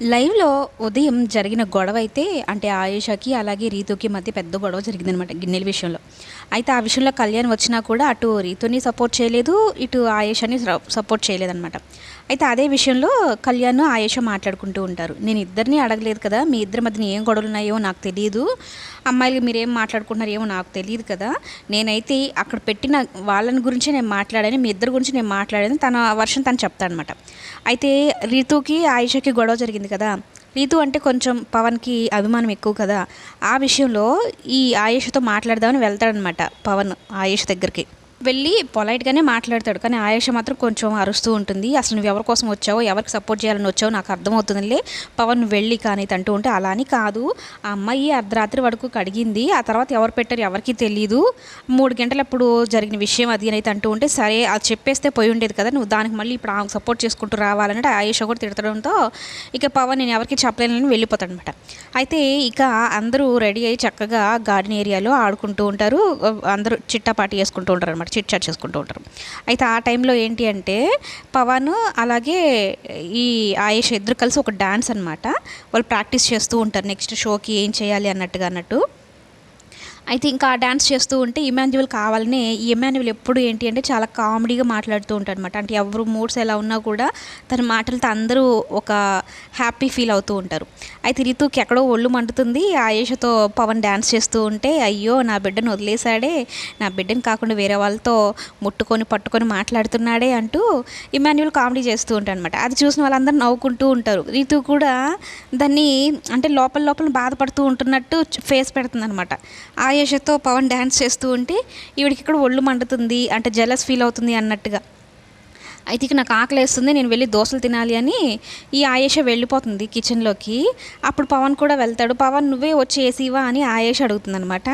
లైవ్‌లో ఉదయం జరిగిన గొడవ అయితే అంటే ఆయుషకి అలాగే రీతుకి మధ్య పెద్ద గొడవ జరిగిందనమాట గిన్నెల విషయంలో. అయితే ఆ విషయంలో కళ్యాణ్ వచ్చినా కూడా అటు రీతుని సపోర్ట్ చేయలేదు, ఇటు ఆయేషాని స సపోర్ట్ చేయలేదనమాట. అయితే అదే విషయంలో కళ్యాణ్, ఆయేషా మాట్లాడుకుంటూ ఉంటారు. నేను ఇద్దరిని అడగలేదు కదా! మీ ఇద్దరి మధ్యన ఏం గొడవలు ఉన్నాయో నాకు తెలియదు అమ్మాయిలు మీరేం మాట్లాడుకుంటున్నారో ఏమో నాకు తెలియదు కదా! నేనైతే అక్కడ పెట్టిన వాళ్ళని గురించి నేను మాట్లాడాను. మీ ఇద్దరి గురించి నేను మాట్లాడాను. తన వర్షం తను చెప్తానమాట అయితే రీతుకి ఆయేషాకి గొడవ జరిగింది కదా! రీతు అంటే కొంచెం పవన్‌కి అభిమానం ఎక్కువ కదా! ఆ విషయంలో ఈ ఆయుష్తో మాట్లాడదామని వెళ్తాడనమాట పవన్ ఆయేషా దగ్గరికి. వెళ్ళి పొలైట్‌గానే మాట్లాడతాడు. కానీ ఆయేషా మాత్రం కొంచెం అరుస్తూ ఉంటుంది. అసలు నువ్వు ఎవరి కోసం వచ్చావో, ఎవరికి సపోర్ట్ చేయాలని వచ్చావో నాకు అర్థమవుతుందిలే. పవన్ వెళ్ళి కానీ అంటూ ఉంటే అలా అని కాదు. ఆ అమ్మాయి అర్ధరాత్రి వరకు కడిగింది. ఆ తర్వాత ఎవరు పెట్టారు ఎవరికీ తెలీదు. 3 గంటలప్పుడు జరిగిన విషయం అది అని అంటూ ఉంటే సరే అది చెప్పేస్తే పోయి ఉండేది కదా! నువ్వు దానికి మళ్ళీ ఇప్పుడు ఆమె సపోర్ట్ చేసుకుంటూ రావాలంటే ఆయేష కూడా తిడతడంతో ఇక పవన్ నేను ఎవరికీ చెప్పలేనని వెళ్ళిపోతాడనమాట. అయితే ఇక అందరూ రెడీ అయ్యి చక్కగా గార్డెన్ ఏరియాలో ఆడుకుంటూ ఉంటారు. అందరూ చిట్టా ఉంటారు అనమాట అనమాట చిట్ చాట్ చేసుకుంటూ ఉంటారు. అయితే ఆ టైంలో ఏంటి అంటే పవన్ అలాగే ఈ ఆయేష్ ఇద్దరు కలిసి ఒక డ్యాన్స్ అనమాట. వాళ్ళు ప్రాక్టీస్ చేస్తూ ఉంటారు. నెక్స్ట్ షోకి ఏం చేయాలి అన్నట్టుగా అన్నట్టు. అయితే ఇంకా ఆ చేస్తూ ఉంటే ఇమాన్యువల్ కావాలనే ఈ ఎప్పుడు ఏంటి అంటే చాలా కామెడీగా మాట్లాడుతూ ఉంటాడనమాట. అంటే ఎవరు మూడ్స్ ఎలా ఉన్నా కూడా తన మాటలతో అందరూ ఒక హ్యాపీ ఫీల్ అవుతూ ఉంటారు. అయితే రితుకి ఎక్కడో ఒళ్ళు మండుతుంది. ఆయేషతో పవన్ డ్యాన్స్ చేస్తూ ఉంటే అయ్యో! నా బిడ్డను వదిలేశాడే నా బిడ్డని కాకుండా వేరే వాళ్ళతో ముట్టుకొని, పట్టుకొని మాట్లాడుతున్నాడే అంటూ ఇమాన్యువల్ కామెడీ చేస్తూ ఉంటాడనమాట. అది చూసిన వాళ్ళందరూ నవ్వుకుంటూ ఉంటారు. రితు కూడా దాన్ని అంటే లోపల లోపల బాధపడుతూ ఉంటున్నట్టు ఫేస్ పెడుతుందనమాట. ఆయేషతో పవన్ డాన్స్ చేస్తూ ఉంటే ఈవిడికి ఇక్కడ ఒళ్ళు మండుతుంది. అంటే జెలస్ ఫీల్ అవుతుంది అన్నట్టుగా. అయితే ఇక నాకు ఆకలేస్తుంది. నేను వెళ్ళి దోశలు తినాలి అని ఈ ఆయేష వెళ్ళిపోతుంది కిచెన్‌లోకి. అప్పుడు పవన్ కూడా వెళ్తాడు. పవన్ నువ్వే వచ్చి వేసివా అని ఆయేషా అడుగుతుందనమాట.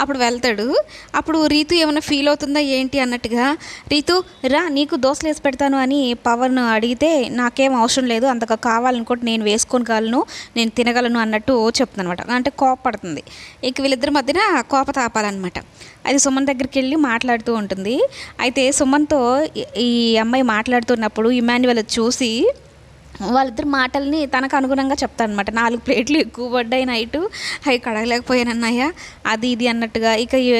అప్పుడు వెళ్తాడు. అప్పుడు రీతు ఏమైనా ఫీల్ అవుతుందా ఏంటి అన్నట్టుగా రీతు రా నీకు దోసలు వేసి పెడతాను అని పవన్ అడిగితే నాకేం అవసరం లేదు. అంతగా కావాలనుకుంటే నేను వేసుకోగలను. నేను తినగలను అన్నట్టు చెప్తుంది అనమాట అంటే కోపడుతుంది ఇక వీళ్ళిద్దరి మధ్యన కోప తాపాలన్నమాట అది సుమన్ దగ్గరికి వెళ్ళి మాట్లాడుతూ ఉంటుంది. అయితే సుమన్‌తో ఈ అమ్మాయి మాట్లాడుతున్నప్పుడు ఇమాన్యువల్ చూసి వాళ్ళిద్దరు మాటల్ని తనకు అనుగుణంగా చెప్తాడనమాట. 4 ప్లేట్లు ఎక్కువ పడ్డాయి నైట్ అవి కడగలేకపోయాను అది ఇది అన్నట్టుగా. ఇక ఈ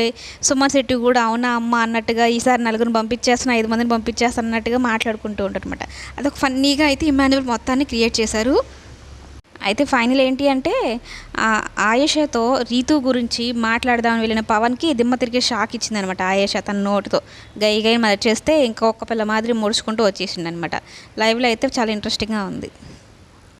సుమన్ శెట్టి కూడా అవునా అమ్మ అన్నట్టుగా ఈసారి నలుగురిని పంపించేస్తాను ఐదు మందిని పంపించేస్తాను అన్నట్టుగా మాట్లాడుకుంటూ ఉంటారనమాట. అదొక ఫన్నీగా అయితే ఇమాన్యుయల్ మొత్తాన్ని క్రియేట్ చేశారు. అయితే ఫైనల్ ఏంటి అంటే ఆయేషతో రీతు గురించి మాట్లాడదామని వెళ్ళిన పవన్‌కి దిమ్మ తిరిగే షాక్ ఇచ్చిందనమాట ఆయేషా తన నోటుతో గై గై మరి చేస్తే ఇంకొక పిల్ల మాదిరి ముడుచుకుంటూ వచ్చేసిందనమాట. లైవ్‌లో అయితే చాలా ఇంట్రెస్టింగ్‌గా ఉంది.